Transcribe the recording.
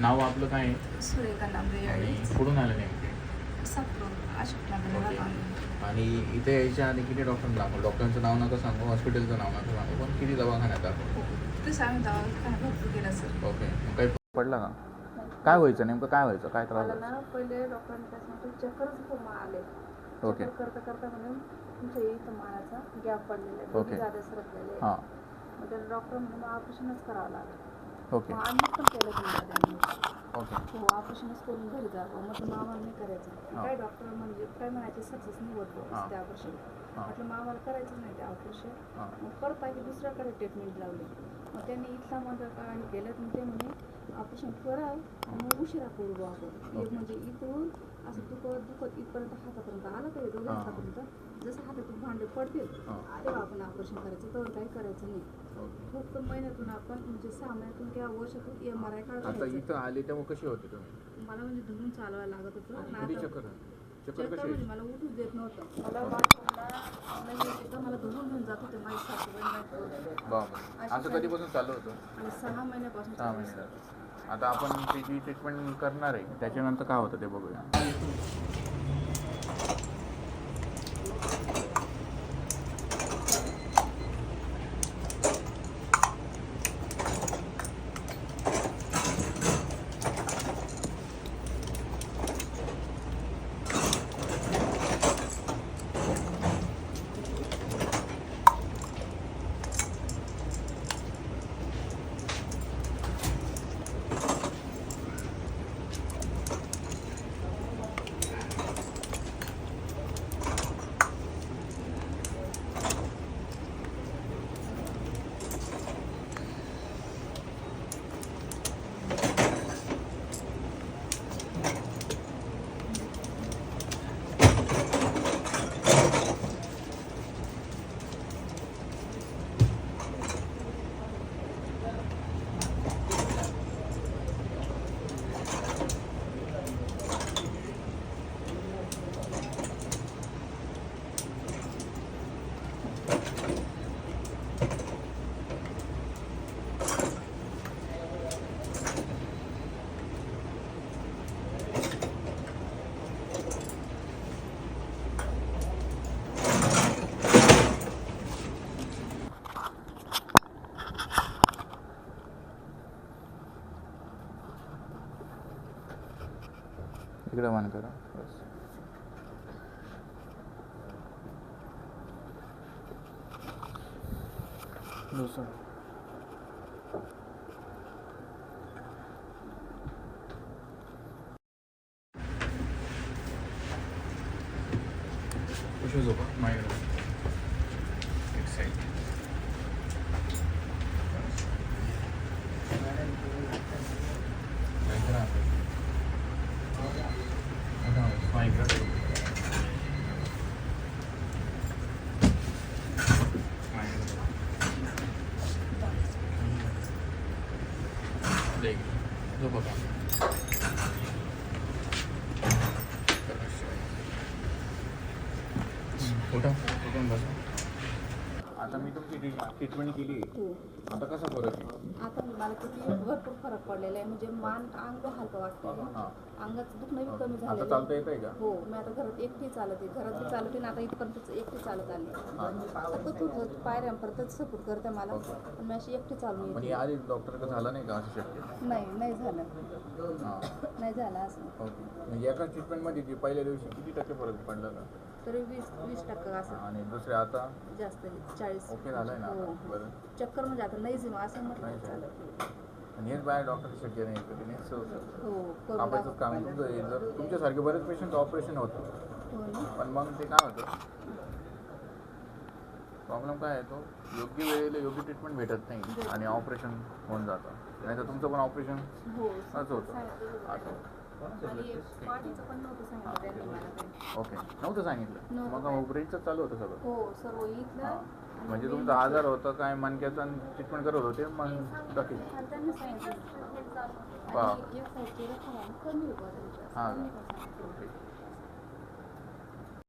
नाव आपलं काय आहे? सुरेखा नांबरे आणि कुठून आलं नेमके? अशोक नगरला. आणि इथे यायच्या आधी किती डॉक्टरांना दाखवलं डॉक्टरांचं नाव नका सांगू हॉस्पिटलचं नाव नका सांगू पण किती दवाखान्यात दाखवलं तसं आम्ही दवाखाना भरपूर केला सर ओके मग काही पडला का? काय व्हायचं? नेमकं काय व्हायचं? काय त्रास मला? ना पहिले डॉक्टरांनी काय सांगितलं चक्करच आले. ओके. चक्कर करता करता म्हणून तुमच्या इथं मानाचा गॅप पडलेला आहे. ओके. सरकलेले. हां. मग त्याला डॉक्टर म्हणून ऑपरेशनच करावं लागलं. ओके. आम्ही पण केलं तुम्हाला त्यांनी ओके. हो ऑपरेशनच करून घरी जावं. मग आम्हाला नाही करायचं. काय डॉक्टर म्हणजे काय म्हणायचे सक्सेस नाही होत बुवा हा. ते ऑपरेशन म्हटलं मग आम्हाला करायचं नाही ते ऑपरेशन मग आहे की दुसऱ्याकडे ट्रीटमेंट लावली. मग त्यांनी इथला माझं काय केलं तर ते म्हणे ऑपरेशन करा मग उशिरा करू आपण. एक म्हणजे इथून असं दुखत दुखत इथपर्यंत हातापर्यंत आलं दोघे हा. हातापर्यंत. जसं हातातून भांडे पडतील तेव्हा आपण ऑपरेशन करायचं तेवढं काही करायचं नाही. फक्त महिन्यातून आपण म्हणजे सहा महिन्यातून किंवा वर्षातून एम आर आय आता काढायचं इथं आले तेव्हा कसे होते मला म्हणजे धरून चालवायला लागत होतं. आणि चक्कर कशी म्हणजे मला उठूच देत नव्हतं. मला बाथरूमला नाही यायचं तर मला धरून घेऊन जात होते माझी सासूबाई नाही बाबा असं कधीपासून चालू होतं? आणि सहा महिन्यापासून सहा चालू. आता आपण त्याची ट्रीटमेंट करणार आहे त्याच्यानंतर काय होतं ते बघूया. इकडे मान करा बस दुसरं कशी झोपा मायकडे एक साईड उठा कुठून बसा आता मी तुमची ट्रीटमेंट केली? हो. आता कसा फरक आहे? आता मला किती भरपूर फरक पडलेला आहे. म्हणजे मान अंग हलकं वाटतं हां अंगाचं दुखणं बी कमी आता चालता येत आहे का? हो. मी आता घरात एकटी चालते घरात बी चालते ना आता इथपर्यंत एकटी चालत आली होतं पायऱ्यांपर्यंत सपोर्ट करते मला. पण मी अशी एकटी येते. या आधी डॉक्टर झालं नाही का असं शक्य? नाही नाही झालं. हां. नाही झालं असं. ओके. म्हणजे एका ट्रीटमेंटमध्ये ती पहिल्या दिवशी किती टक्के फरक पडला का? तरी वीस वीस टक्का असं. आणि दुसरे आता? जास्त चाळीस. ओके झालंय ना हो आता? बरं. चक्कर म्हणजे आता नाही जिमा असं म्हटलं नाही तर चालेल. आणि हेच बाहेर डॉक्टर शक्य नाही कधी नाही? सहज हो करून कापायचं काम तुमचं हे जर तुमच्यासारखे बरेच पेशंट ऑपरेशन होतं हो ना. पण मग ते काय होतं? प्रॉब्लेम काय आहे तो? योग्य वेळेला योग्य ट्रीटमेंट भेटत नाही आणि ऑपरेशन होऊन जातं. नाही तर तुमचं पण ऑपरेशन हो. असं होतं. असं होतं. ओके. नव्हतं सांगितलं? मग ऑपरेशनचं चालू होतं सगळं? हो सर्व इथलं हां. आणि म्हणजे तुमचा आजार होता काय मणक्याचा ट्रीटमेंट करत होते मग. हां. ओके.